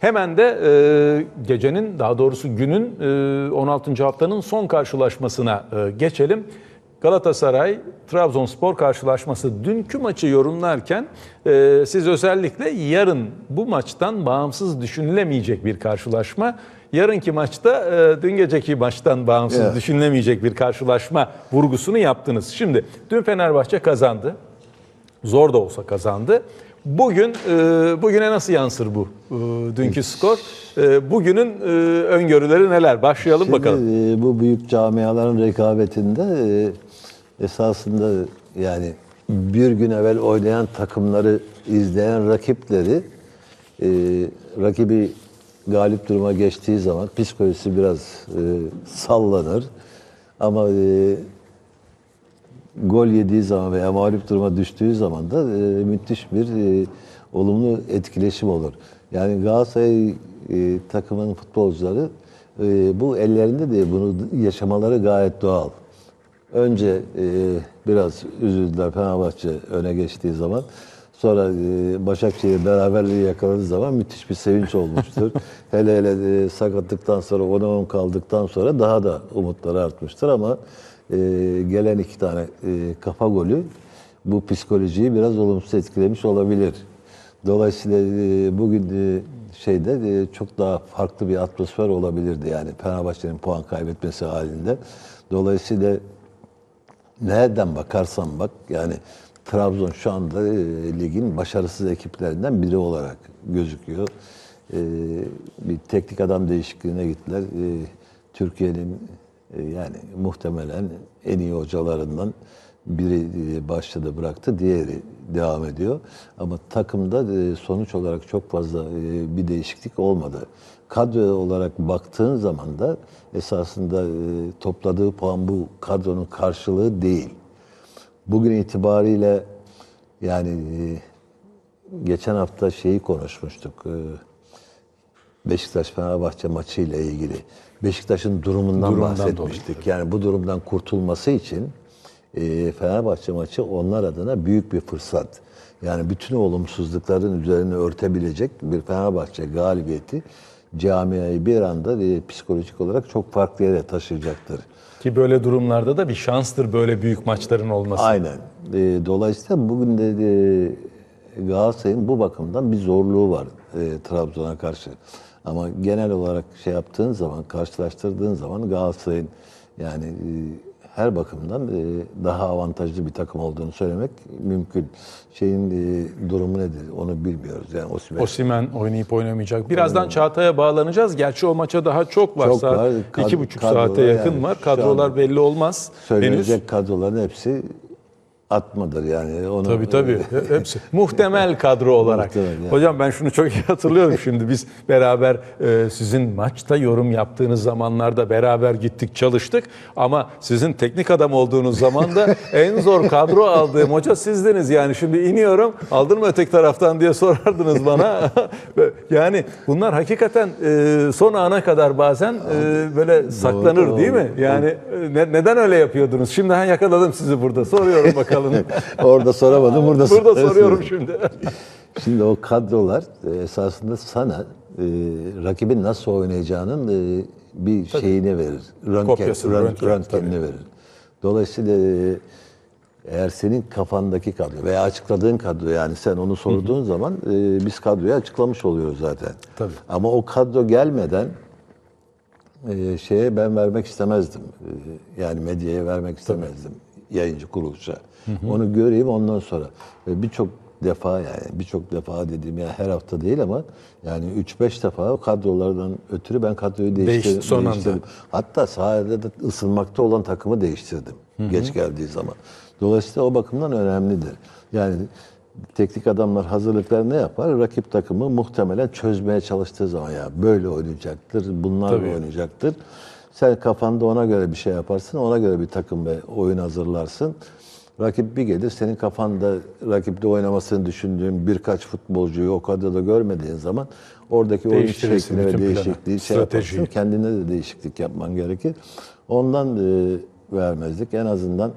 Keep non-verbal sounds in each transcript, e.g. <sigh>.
Hemen de e, gecenin daha doğrusu günün e, 16. haftanın son karşılaşmasına e, geçelim. Galatasaray Trabzonspor karşılaşması dünkü maçı yorumlarken e, siz özellikle yarın bu maçtan bağımsız düşünülemeyecek bir karşılaşma. Yarınki maçta e, dün geceki maçtan bağımsız Evet. düşünülemeyecek bir karşılaşma vurgusunu yaptınız. Şimdi dün Fenerbahçe kazandı. Zor da olsa kazandı. Bugün e, bugüne nasıl yansır bu e, dünkü skor? E, bugünün öngörüleri neler? Başlayalım Şimdi, bakalım. bu büyük camiaların rekabetinde esasında yani bir gün evvel oynayan takımları izleyen rakipleri rakibi galip duruma geçtiği zaman psikolojisi biraz sallanır. Ama gol yediği zaman veya mağlup duruma düştüğü zaman da e, müthiş bir e, olumlu etkileşim olur. Yani Galatasaray e, takımının futbolcuları e, bu ellerinde de bunu yaşamaları gayet doğal. Önce e, biraz üzüldüler Fenerbahçe öne geçtiği zaman. Sonra e, Başakşehir beraberliği yakaladığı zaman müthiş bir sevinç olmuştur. <laughs> hele hele e, sakatlıktan sonra 10'a 10 kaldıktan sonra daha da umutları artmıştır ama e, gelen iki tane e, kafa golü bu psikolojiyi biraz olumsuz etkilemiş olabilir. Dolayısıyla e, bugün e, şeyde e, çok daha farklı bir atmosfer olabilirdi yani Fenerbahçe'nin puan kaybetmesi halinde. Dolayısıyla nereden bakarsan bak yani Trabzon şu anda e, ligin başarısız ekiplerinden biri olarak gözüküyor. E, bir teknik adam değişikliğine gittiler. E, Türkiye'nin yani muhtemelen en iyi hocalarından biri e, başladı bıraktı, diğeri devam ediyor. Ama takımda e, sonuç olarak çok fazla e, bir değişiklik olmadı. Kadro olarak baktığın zaman da esasında e, topladığı puan bu kadronun karşılığı değil. Bugün itibariyle yani e, geçen hafta şeyi konuşmuştuk. E, Beşiktaş Fenerbahçe maçı ile ilgili. Beşiktaş'ın durumundan, Durumdan bahsetmiştik. Yani bu durumdan kurtulması için e, Fenerbahçe maçı onlar adına büyük bir fırsat. Yani bütün olumsuzlukların üzerine örtebilecek bir Fenerbahçe galibiyeti camiayı bir anda e, psikolojik olarak çok farklı yere taşıyacaktır. Ki böyle durumlarda da bir şanstır böyle büyük maçların olması. Aynen. E, dolayısıyla bugün de e, Galatasaray'ın bu bakımdan bir zorluğu var e, Trabzon'a karşı. Ama genel olarak şey yaptığın zaman, karşılaştırdığın zaman Galatasaray'ın yani e, her bakımdan e, daha avantajlı bir takım olduğunu söylemek mümkün. Şeyin e, durumu nedir onu bilmiyoruz. Yani Osimhen Osimhen oynayıp oynamayacak. Birazdan Çağatay'a bağlanacağız. Gerçi o maça daha çok var. Çok Saat var. Kad- iki buçuk saate yakın yani var. Kadrolar belli olmaz. Henüz. söylenecek kadroların hepsi atmadır yani. Onu, Tabii tabii. Hepsi. Muhtemel kadro olarak. Muhtemel, yani. Hocam ben şunu çok iyi hatırlıyorum şimdi. Biz beraber e, sizin maçta yorum yaptığınız zamanlarda beraber gittik çalıştık. Ama sizin teknik adam olduğunuz zaman da <laughs> en zor kadro aldığım hoca sizdiniz. Yani şimdi iniyorum aldın mı öteki taraftan diye sorardınız bana. <laughs> yani bunlar hakikaten e, son ana kadar bazen e, böyle saklanır doğru. değil mi? Yani e, ne- neden öyle yapıyordunuz? Şimdi ha yakaladım sizi burada. Soruyorum bakalım. <laughs> Orada soramadım, burada, Burada soruyorum şimdi. <laughs> Şimdi o kadrolar e, esasında sana e, rakibin nasıl oynayacağının e, bir şeyini verir. Röntgen, röntgenini verir. Dolayısıyla e, eğer senin kafandaki kadro veya açıkladığın kadro yani sen onu sorduğun zaman e, biz kadroyu açıklamış oluyoruz zaten. Tabii. Ama o kadro gelmeden e, şeye ben vermek istemezdim. E, yani medyaya vermek istemezdim. Yayıncı kuruluşa. Onu göreyim ondan sonra. Ve birçok defa yani birçok defa dediğim ya her hafta değil ama yani 3-5 defa kadrolardan ötürü ben kadroyu değiştirdim. Değişti son anda. değiştirdim. Hatta sahada da ısınmakta olan takımı değiştirdim. Geç geldiği zaman. Dolayısıyla o bakımdan önemlidir. Yani teknik adamlar hazırlıklar ne yapar? Rakip takımı muhtemelen çözmeye çalıştığı zaman ya böyle oynayacaktır, bunlarla Tabii. oynayacaktır. Sen kafanda ona göre bir şey yaparsın, ona göre bir takım ve oyun hazırlarsın. Rakip bir gelir, senin kafanda rakipte oynamasını düşündüğün birkaç futbolcuyu o kadroda görmediğin zaman oradaki oyun şekline ve değişikliği şey stratejiyi. yaparsın. Kendine de değişiklik yapman gerekir. Ondan e, vermezdik. En azından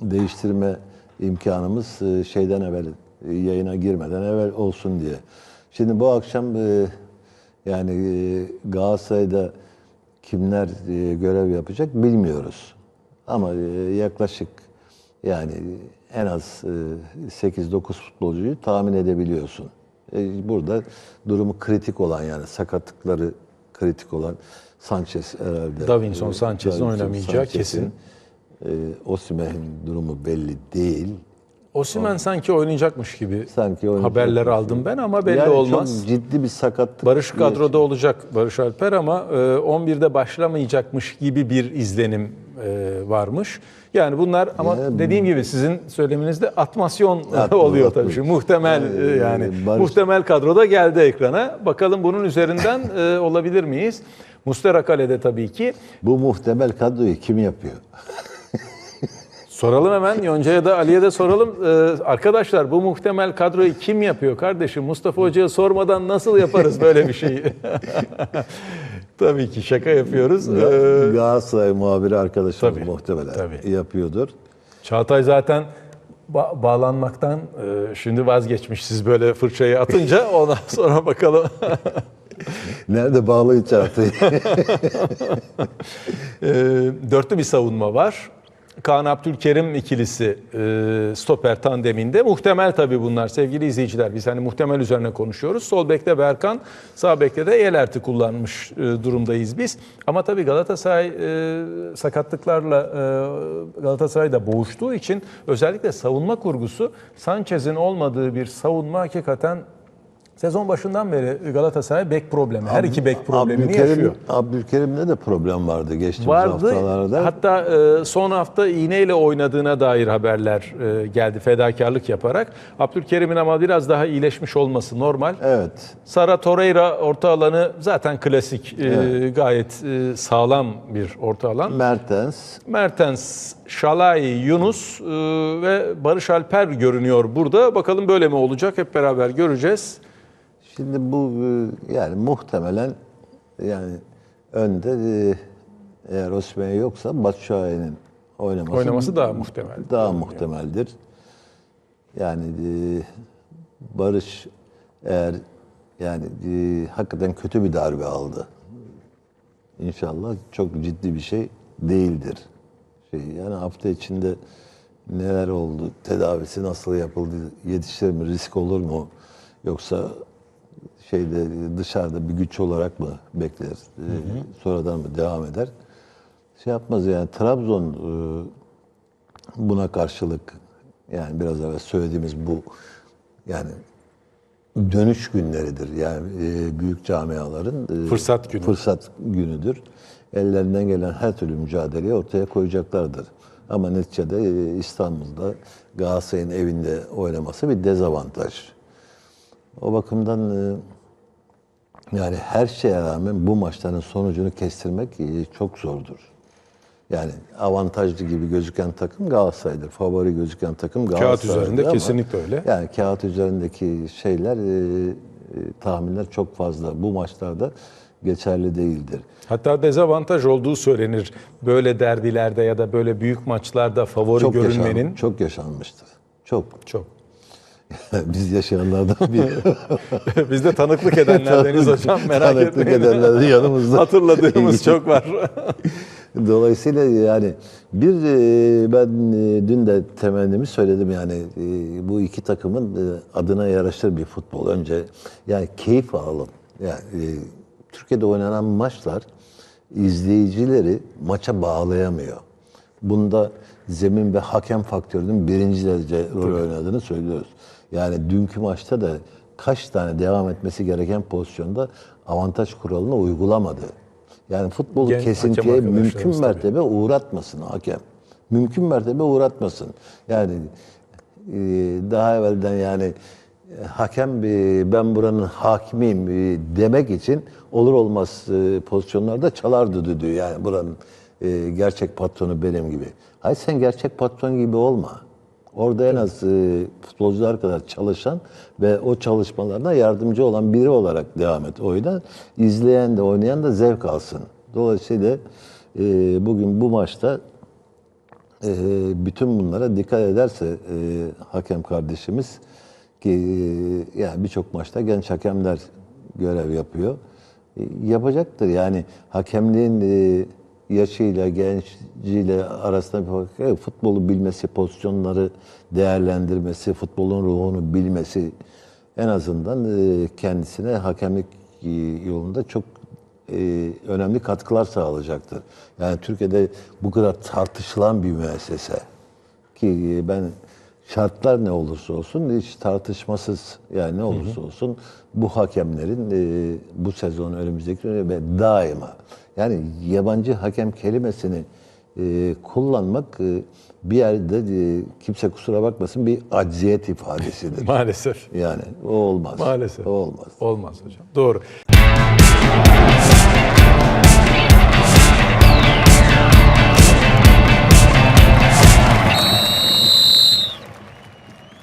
değiştirme imkanımız e, şeyden evvel e, yayına girmeden evvel olsun diye. Şimdi bu akşam e, Yani e, Galatasaray'da kimler e, görev yapacak bilmiyoruz. Ama e, yaklaşık yani en az e, 8-9 futbolcuyu tahmin edebiliyorsun. E, Burada durumu kritik olan yani sakatlıkları kritik olan Sanchez herhalde. Davinson E, Sanchez'in oynamayacağı kesin. E, Osimhen'in durumu belli değil. Osimhen sanki oynayacakmış gibi Sanki oynayacakmış haberler aldım ben ama belli yani olmaz. Çok ciddi bir sakatlık. Barış kadroda olacak Barış Alper ama e, 11'de başlamayacakmış gibi bir izlenim e, varmış. Yani bunlar ama Ya, dediğim gibi sizin söyleminizde atmasyon Atma, <laughs> oluyor atma. tabii. Şimdi muhtemel e, Ee, yani Barış- muhtemel kadroda geldi ekrana. Bakalım bunun üzerinden e, olabilir miyiz? Mustera kalede tabii ki. Bu muhtemel kadroyu kim yapıyor? Soralım hemen Yonca'ya da Ali'ye de soralım. Ee, arkadaşlar bu muhtemel kadroyu kim yapıyor kardeşim? Mustafa Hoca'ya sormadan nasıl yaparız böyle bir şeyi? <laughs> Tabii ki şaka yapıyoruz. Ee, Galatasaray muhabiri arkadaşımız tabii, muhtemelen tabii. yapıyordur. Çağatay zaten ba- bağlanmaktan e, şimdi vazgeçmiş siz böyle fırçayı atınca <laughs> ondan sonra bakalım. <laughs> Nerede bağlı Çağatay? E, dörtlü bir savunma var. Kaan Abdülkerim ikilisi e, stoper tandeminde. Muhtemel tabii bunlar sevgili izleyiciler. Biz hani muhtemel üzerine konuşuyoruz. Sol bekte Berkan, sağ bekte de Yelert'i kullanmış e, durumdayız biz. Ama tabii Galatasaray e, sakatlıklarla e, Galatasaray'da boğuştuğu için özellikle savunma kurgusu Sanchez'in olmadığı bir savunma hakikaten sezon başından beri Galatasaray bek problemi. Her iki bek problemini Abdülkerim- yaşıyor. Abdülkerim'de de problem vardı geçtiğimiz Vardı. haftalarda. Hatta e, son hafta iğneyle oynadığına dair haberler e, geldi fedakarlık yaparak. Abdülkerim'in ama biraz daha iyileşmiş olması normal. Evet. Sara Torreira orta alanı zaten klasik, e, gayet e, sağlam bir orta alan. Mertens. Mertens, Şalay, Yunus e, ve Barış Alper görünüyor burada. Bakalım böyle mi olacak hep beraber göreceğiz. Şimdi bu e, yani muhtemelen yani önde e, eğer Osimhen yoksa Batshuayi'nin oynaması, Oynaması daha muhtemel. Daha muhtemeldir. Yani e, Barış eğer yani e, hakikaten kötü bir darbe aldı. İnşallah çok ciddi bir şey değildir. Şey, yani hafta içinde neler oldu, tedavisi nasıl yapıldı, yetişir mi, risk olur mu? Yoksa şeyde dışarıda bir güç olarak mı bekler, e, sonradan mı devam eder? Şey yapmaz yani Trabzon e, buna karşılık yani biraz evvel söylediğimiz bu yani dönüş günleridir. Yani e, büyük camiaların e, Fırsat günü. Fırsat günüdür. Ellerinden gelen her türlü mücadeleyi ortaya koyacaklardır. Ama neticede İstanbul'da Galatasaray'ın evinde oynaması bir dezavantaj. O bakımdan e, yani her şeye rağmen bu maçların sonucunu kestirmek e, çok zordur. Yani avantajlı gibi gözüken takım Galatasaray'dır. Favori gözüken takım Galatasaray'dır. üzerinde ama kesinlikle öyle. Yani kağıt üzerindeki şeyler, e, e, tahminler çok fazla. Bu maçlarda geçerli değildir. Hatta dezavantaj olduğu söylenir. Böyle derbilerde ya da böyle büyük maçlarda favori Çok görünmenin. yaşan, çok yaşanmıştır. Çok. Çok. <laughs> Biz yaşayanlardan biri. <laughs> Biz de tanıklık <laughs> edenlerdeniz hocam merak Tanıklık etmeyin. edenler yanımızda. Hatırladığımız çok var. Dolayısıyla yani bir e, ben e, dün de temennimi söyledim yani e, bu iki takımın adına yaraşır bir futbol. Önce yani keyif alalım. Yani Türkiye'de oynanan maçlar izleyicileri maça bağlayamıyor. Bunda zemin ve hakem faktörünün birinci derece rol oynadığını söylüyoruz. Yani dünkü maçta da kaç tane devam etmesi gereken pozisyonda avantaj kuralını uygulamadı. Yani futbolu Genç kesintiye mümkün mertebe uğratmasın hakem. Mümkün mertebe uğratmasın. Yani e, daha evvelden yani e, hakem e, ben buranın hakimiyim e, demek için olur olmaz e, pozisyonlarda çalardı düdüğü. Yani buranın e, gerçek patronu benim gibi. Hayır sen gerçek patron gibi olma. Orada en az e, futbolcular kadar çalışan ve o çalışmalarına yardımcı olan biri olarak devam et. O yüzden izleyen de oynayan da zevk alsın. Dolayısıyla e, bugün bu maçta e, bütün bunlara dikkat ederse e, hakem kardeşimiz ki e, yani birçok maçta genç hakemler görev yapıyor. e, yapacaktır. Yani hakemliğin e, yaşıyla, genciyle arasında bir fark yok. Futbolu bilmesi, pozisyonları değerlendirmesi, futbolun ruhunu bilmesi en azından e, kendisine hakemlik e, yolunda çok e, önemli katkılar sağlayacaktır. Yani Türkiye'de bu kadar tartışılan bir müessese ki ben şartlar ne olursa olsun hiç tartışmasız yani ne olursa olsun bu hakemlerin e, bu sezon önümüzdeki ve daima yani yabancı hakem kelimesini e, kullanmak e, bir yerde e, kimse kusura bakmasın bir acziyet ifadesidir. <laughs> Maalesef. Yani o olmaz. Maalesef. O olmaz. Olmaz hocam. Doğru.